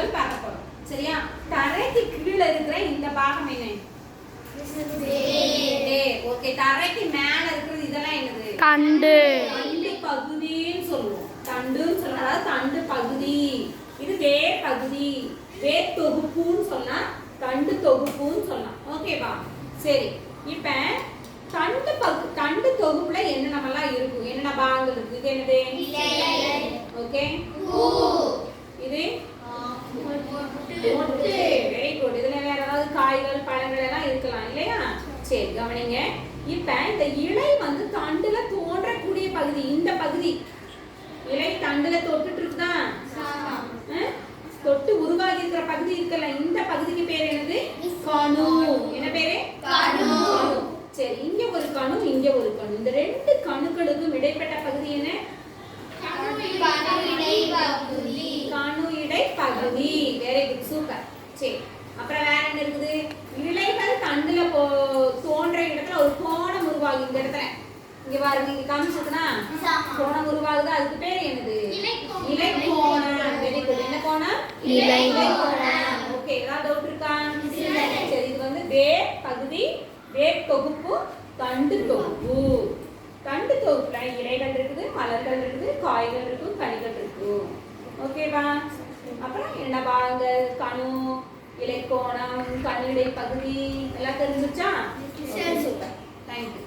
பாகங்கள் பார்க்க போறோம் சரியா? தரைக்கு கீழே இருக்கிற இந்த பாகம் என்ன? ஓகே தரைக்கு மேல இருக்கிறது இதெல்லாம் என்னது? தண்டு. தண்டு பகுதின்னு சொல்லுவோம். தண்டுன்னு சொல்லலாம் அதாவது தண்டு பகுதி. இது வேர் பகுதி. வேர் தொகுப்புன்னு சொல்லலாம் தண்டு தொகுப்புன்னு சொல்லலாம் ஓகேவா சரி. இப்ப தண்டு பகு தண்டு தொகுப்புல என்னென்னலாம் இருக்கும்? என்னென்ன பாகங்கள் இருக்கு? இது என்னது? ஓகே மொட்டு வெரி குட் இதுல வேற ஏதாவது காய்கள் பழங்கள் எல்லாம் இருக்கலாம் இல்லையா? சரி கவனிங்க. இப்ப இந்த இலை வந்து தண்டுல தோன்றக்கூடிய பகுதி இந்த பகுதி. இலை தண்டுல தொட்டுட்டு இருக்குதா? தொட்டு உருவாகி இருக்கிற பகுதி இருக்குல்ல இந்த பகுதிக்கு பேர் என்னது? கணு என்ன பேரு? கணு. சரி இங்க ஒரு கணு இங்க ஒரு கணு இந்த ரெண்டு கணுக்களுக்கும் இடைப்பட்ட பகுதி என்ன கணு இடை பகுதி வெரி குட் சூப்பர் சரி. அப்புறம் வேற என்ன இருக்குது? இலைகள் தண்டுல போ தோன்ற இடத்துல ஒரு கோணம் உருவாகி இந்த இடத்துல. இங்க பாருங்க இங்க காமிச்சிருக்குனா கோணம் உருவாகுது? அதுக்கு பேர் என்னது? இலைக்கோணம். இலைக்கோணம். வெரி குட் என்ன கோணம்? இலைக்கோணம். ஓகே ஏதாவது டவுட் இருக்கா. சரி இது வந்து வேர் பகுதி வேர் தொகுப்பு தண்டு தொகுப்பு. தண்டு தொகுப்புல இலைகள் இருக்குது மலர்கள் இருக்குது காய்கள் இருக்கும் கனிகள் இருக்கும் ஓகேவா அப்புறம் என்ன பாகங்கள் கணு இலைக்கோணம் கண்ணிடை பகுதி எல்லாம் தெரிஞ்சுச்சா? சரி. சூப்பர். தேங்க்யூ